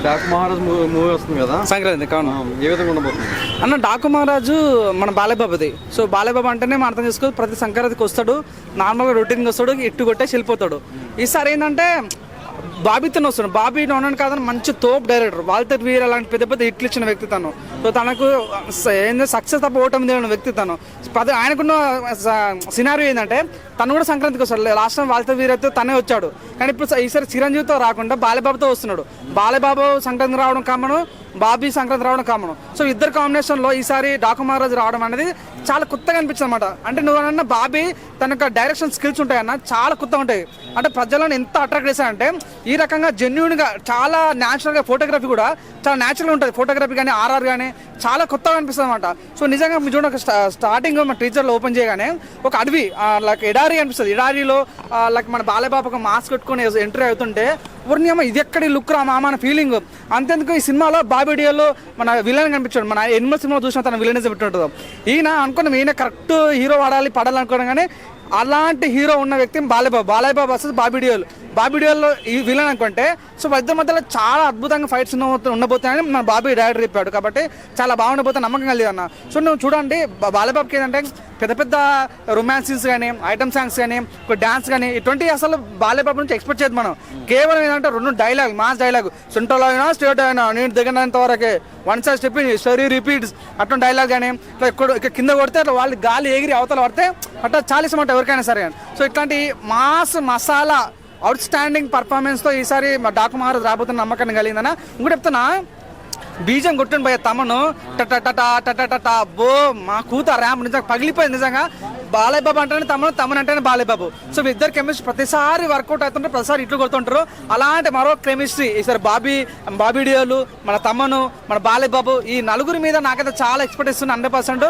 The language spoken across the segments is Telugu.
డాక్ మహారాజ్ మూవీ వస్తుంది కదా? సంక్రాంతి కావును ఆ, ఏ విధంగా ఉండబోతుంది? అన్న డాకు మహారాజు మన బాలయ్యబాబుది. సో బాలయ్యబాబు అంటేనే మనం అర్థం చేసుకో ప్రతి సంక్రాంతికి వస్తాడు నార్మల్గా రొటీన్గా వస్తాడు ఇట్టు కొట్టేసి వెళ్ళిపోతాడు. ఈసారి ఏంటంటే బాబీతో వస్తున్నాడు. బాబీ ఉన్నాను కాదని మంచి తోప్ డైరెక్టర్ వాల్టర్ వీర్ అలాంటి పెద్ద పెద్ద హిట్లు ఇచ్చిన వ్యక్తి తను. సో తనకు ఏంటంటే సక్సెస్ తప్ప ఓటమి తెలియని వ్యక్తి తను. పద- ఆయనకున్న సినారీ ఏంటంటే తను కూడా సంక్రాంతికి వస్తాడు. లాస్ట్ టైం వాల్టర్ వీర్ అయితే తనే వచ్చాడు. కానీ ఇప్పుడు స- ఈసారి చిరంజీవితో రాకుండా బాలబాబుతో వస్తున్నాడు. బాలబాబు సంక్రాంతి రావడం కామను బాబీ సంక్రాంతి రావడం కామన్. సో ఇద్దరు కాంబినేషన్లో ఈసారి డాకు మహారాజు రావడం అనేది చాలా కొత్తగా అనిపించింది అనమాట అంటే నువ్వు అన్న బాబీ తన యొక్క డైరెక్షన్ స్కిల్స్ ఉంటాయన్న చాలా కొత్తగా ఉంటాయి. అంటే ప్రజలను ఎంత అట్రాక్ట్ చేశారంటే ఈ రకంగా జెన్యున్గా చాలా న్యాచురల్గా ఫోటోగ్రఫీ కూడా చాలా న్యాచురల్గా ఉంటుంది. ఫోటోగ్రఫీ కానీ ఆర్ఆర్ కానీ చాలా కొత్తగా అనిపిస్తుంది అనమాట సో నిజంగా మీరు చూడండి ఒక స్టార్టింగ్ మన టీచర్లో ఓపెన్ చేయగానే ఒక అడవి లైక్ ఎడారి అనిపిస్తుంది. ఎడారిలో లైక్ మన బాలయ్యబాబు ఒక మాస్క్ కట్టుకొని ఎంట్రీ అవుతుంటే ఊరిని అమ్మ ఇది ఎక్కడి లుక్ రా మామ? అన్న ఫీలింగ్ అంతేందుకు ఈ సినిమాలో బాబీడియోలో మన విలన్ కనిపించాడు. మన ఎనిమల్ సినిమా చూసిన తన విలన్ పెట్టినట్టు ఈయన అనుకున్నాం ఈయన కరెక్ట్ హీరో వాడాలి పడాలి అనుకోవడం కానీ అలాంటి హీరో ఉన్న వ్యక్తి బాలయబాబు బాలయబాబు వస్తుంది బాబీడియోలు బాబీడియోలో ఈ విలన్ అనుకుంటే సో ఇద్దరి మధ్యలో చాలా అద్భుతంగా ఫైట్స్ ఉండబోతున్నాయని మన బాబీ డైరెక్టర్ చెప్పాడు కాబట్టి చాలా బాగుండబోతే నమ్మకం కలిగి అన్న సో నువ్వు చూడండి బాలబాబుకి ఏంటంటే పెద్ద పెద్ద రొమాన్స్ కానీ ఐటమ్ సాంగ్స్ కానీ ఒక డాన్స్ కానీ ఇటువంటి అసలు బాలయ్యబాబు నుంచి ఎక్స్పెక్ట్ చేయదు మనం. కేవలం ఏంటంటే రెండు డైలాగ్ మాస్ డైలాగ్ సెంట్రల్ అయినా స్టేట్ అయినా నేను దిగినంత వరకే. One side step story repeats అటువంటి డైలాగ్ కానీ ఇట్లా ఇక్కడ ఇక్కడ కింద కొడితే అట్లా వాళ్ళు గాలి ఎగిరి అవతల పడితే అట్లా చాలా ఎవరికైనా సరే. సో ఇట్లాంటి మాస్ మసాలా అవుట్ స్టాండింగ్ పర్ఫార్మెన్స్తో ఈసారి డాకు మహారాజ్ రాబోతున్న నమ్మకాన్ని కలిగిందన్న. ఇంకోటి చెప్తున్నా బీజం కొట్టుని పోయే తమను. టట బో మా కూత ర్యాంప్ నిజంగా పగిలిపోయింది నిజంగా. బాలయ్య బాబు అంటేనే తమను తమను అంటేనే బాలయ్య బాబు సో మీ ఇద్దరు కెమిస్ట్రీ ప్రతిసారి వర్కౌట్ అవుతుంటే ప్రతిసారి ఇట్లు కొడుతుంటారు. అలాంటి మరో కెమిస్ట్రీ ఈసారి బాబీ బాబీడియోలు మన తమ్మను మన బాలయ్య బాబు ఈ నలుగురి మీద నాకైతే చాలా ఎక్స్పెక్ట్ ఇస్తున్నా హండ్రెడ్ పర్సెంట్.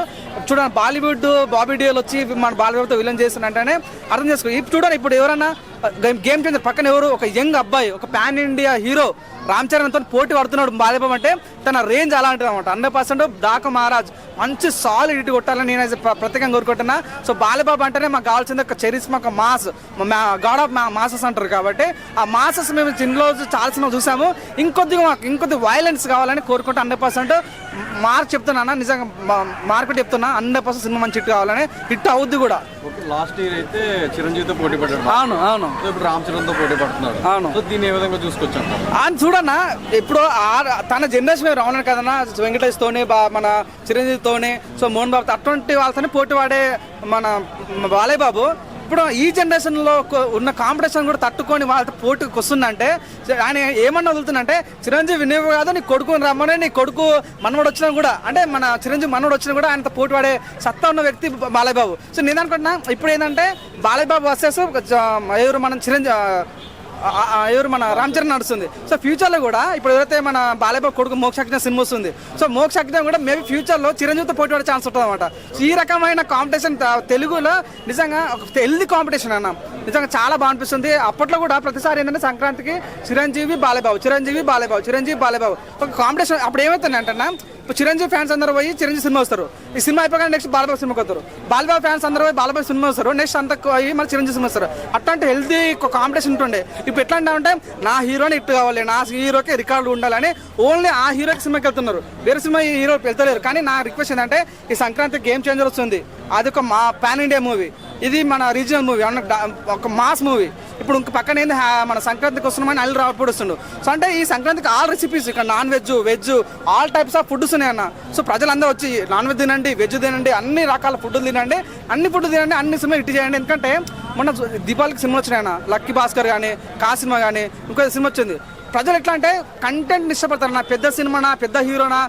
చూడండి బాలీవుడ్ బాబీడియోలు వచ్చి మన బాలయ్యబాబుతో విలన్ చేస్తున్నంటేనే అర్థం చేసుకో. ఇప్పుడు చూడండి ఇప్పుడు ఎవరన్నా గేమ్ గేమ్ చేంజర్ పక్కన ఎవరు? ఒక యంగ్ అబ్బాయి ఒక పాన్ ఇండియా హీరో రామ్ చరణ్తో పోటీ పడుతున్నాడు బాలయ్యబాబు అంటే తన రేంజ్ అలాంటిది అనమాట హండ్రెడ్ పర్సెంట్ డాక మహారాజ్ మంచి సాలిడ్ ఇటు కొట్టాలని నేను ప్ర- ప్రత్యేకంగా కోరుకుంటున్నా. సో బాలయ్యబాబు అంటేనే మాకు కావాల్సింది ఒక చరిస్మా ఒక మాస్ గాడ్ ఆఫ్ మాసెస్ అంటారు కాబట్టి ఆ మాసెస్ మేము చిన్నలో చాలా సినిమా చూసాము. ఇంకొద్దిగా మాకు ఇంకొద్ది వైలెన్స్ కావాలని కోరుకుంటా హండ్రెడ్ పర్సెంట్ మార్క్ చెప్తున్నా నిజంగా మార్కెట్ చెప్తున్నా హండ్రెడ్ పర్సెంట్ సినిమా మంచి హిట్ కావాలని హిట్ అవుద్ది కూడా. లాస్ట్ ఇయర్ అయితే చిరంజీవితో పోటీ పడ్డాడు అవును అవును. ఇప్పుడు రామ్ చరణ్తో పోటీ పడుతున్నాడు. అవును. దీన్ని ఏ విధంగా చూసుకొచ్చాను ఆయన చూడన్నా ఇప్పుడు తన జనరేషన్ మేము రావడం కదన్నా వెంకటేష్తోనే మన చిరంజీవితోనే సో మోహన్ బాబు అటువంటి వాళ్ళతోనే పోటీ పడే మన బాలయ్య బాబు ఇప్పుడు ఈ జనరేషన్లో ఉన్న కాంపిటీషన్ కూడా తట్టుకొని వాళ్ళతో పోటీకి వస్తుందంటే ఆయన ఏమన్నా వదులుతుందంటే చిరంజీవి నువ్వు కాదు నీ కొడుకుని రమ్మని నీ కొడుకు మనవడు వచ్చినా కూడా అంటే మన చిరంజీవి మనవడు వచ్చినా కూడా ఆయనతో పోటీ పడే సత్తా ఉన్న వ్యక్తి బాలయ్యబాబు సో నేను అనుకుంటున్నా ఇప్పుడు ఏంటంటే బాలయ్యబాబు వర్సెస్ ఎవరు మనం చిరంజీవి ఎవరు మన రామ్ చరణ్ నడుస్తుంది. సో ఫ్యూచర్లో కూడా ఇప్పుడు ఎవరైతే మన బాలయ్య కొడుకు మోక్షజ్ఞ సినిమా వస్తుంది. సో మోక్షజ్ఞ కూడా మేబీ ఫ్యూచర్లో చిరంజీవితో పోటీ పడే ఛాన్స్ ఉంటుంది అనమాట ఈ రకమైన కాంపిటీషన్ తెలుగులో నిజంగా ఒక హెల్దీ కాంపిటీషన్ అన్న. నిజంగా చాలా బాగా అనిపిస్తుంది. అప్పట్లో కూడా ప్రతిసారి ఏంటంటే సంక్రాంతికి చిరంజీవి బాలయ్యబాబు చిరంజీవి బాలయ్యబాబు చిరంజీవి బాలయ్యబాబు ఒక కాంపిటీషన్ అప్పుడు ఏమవుతుంది అంటే చిరంజీవి ఫ్యాన్స్ అందరూ పోయి చిరంజీవి సినిమా వస్తారు. ఈ సినిమా అయిపోగానే నెక్స్ట్ బాలబాబు సినిమాకి వస్తారు. బాలబాబు ఫ్యాన్స్ అందరూ పోయి బాలబాబు సినిమా వస్తారు. నెక్స్ట్ అంత అయ్యి మళ్ళీ చిరంజీవి సినిమా వస్తారు. అట్లాంటి హెల్తీ కాంపిటీషన్ ఉంటుండే. ఇప్పుడు ఎట్లా అంటే నా హీరోని ఇట్టు కావాలి నా హీరోకి రికార్డు ఉండాలని ఓన్లీ ఆ హీరోకి సినిమాకి వెళ్తున్నారు. వేరే సినిమా ఈ హీరో వెళ్తలేరు. కానీ నా రిక్వెస్ట్ ఏంటంటే ఈ సంక్రాంతి గేమ్ చేంజర్ వస్తుంది. అది ఒక మా పాన్ ఇండియా మూవీ ఇది మన రీజినల్ మూవీ ఒక మాస్ మూవీ ఇప్పుడు ఇంక పక్కన ఏంది మన సంక్రాంతికి వస్తున్నామని అల్లు రావుడు వస్తుండు. సో అంటే ఈ సంక్రాంతికి ఆల్ రెసిపీస్ ఇక్కడ non veg veg all types of foods ఉన్నాయి అన్న. సో ప్రజలందరూ వచ్చి నాన్ వెజ్ తినండి వెజ్ తినండి అన్ని రకాల ఫుడ్ తినండి అన్ని ఫుడ్ తినండి అన్ని సినిమా ఇటు చేయండి. ఎందుకంటే మొన్న దీపావళికి సినిమా వచ్చినాయన్న లక్కీ భాస్కర్ కానీ కా సినిమా కానీ ఇంకో సినిమా వచ్చింది. ప్రజలు ఎట్లా అంటే కంటెంట్ ఇష్టపడతారు నా పెద్ద సినిమానా పెద్ద హీరోనా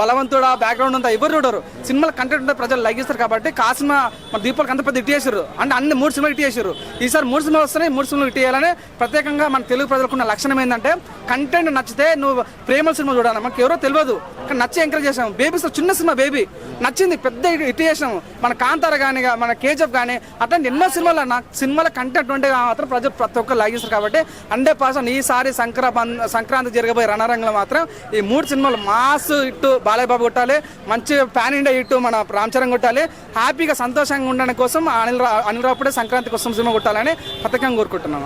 బలవంతుడా బ్యాక్గ్రౌండ్ అంతా ఎవరు చూడరు. సినిమాల కంటెంట్ ఉంటే ప్రజలు లైక్ కాబట్టి కా సినిమా మన దీపాలకు అంత పెద్ద ఇటు చేసారు అంటే అన్ని మూడు సినిమాలు ఇటు చేసారు ఈసారి మూడు సినిమాలు వస్తున్నాయి మూడు సినిమాలు ఇటు చేయాలని ప్రత్యేకంగా మన తెలుగు ప్రజలకు ఉన్న లక్షణం ఏంటంటే కంటెంట్ నచ్చితే నువ్వు ప్రేమల సినిమా చూడాలి. మనకి ఎవరో తెలియదు. కానీ నచ్చి ఎంకరేజ్ చేసాం బేబీస్ చిన్న సినిమా బేబీ నచ్చింది పెద్ద ఇట్టేసాము చేసాము మన కాంతార కానీ మన కేజీఎఫ్ కానీ అట్లాంటి ఎన్నో సినిమాలు నా సినిమాల కంటెంట్ ఉంటే మాత్రం ప్రజలు ప్రతి ఒక్కరు లైక్ కాబట్టి హండ్రెడ్ పర్సెంట్ ఈసారి సంక్రాంతి సంక్రాంతి జరగబోయే రణరంగంలో మాత్రం ఈ మూడు సినిమాలు మాస్ ఇట్టు బాలయ్యబాబు కొట్టాలి మంచి ఫ్యాన్ ఇండియా ఇట్టు మన రామ్ చరణ్ కొట్టాలి హ్యాపీగా సంతోషంగా ఉండడం కోసం అనిల్ రా అనిల్ రాపుడే సంక్రాంతి కోసం సినిమా కొట్టాలని పథకంగా కోరుకుంటున్నాను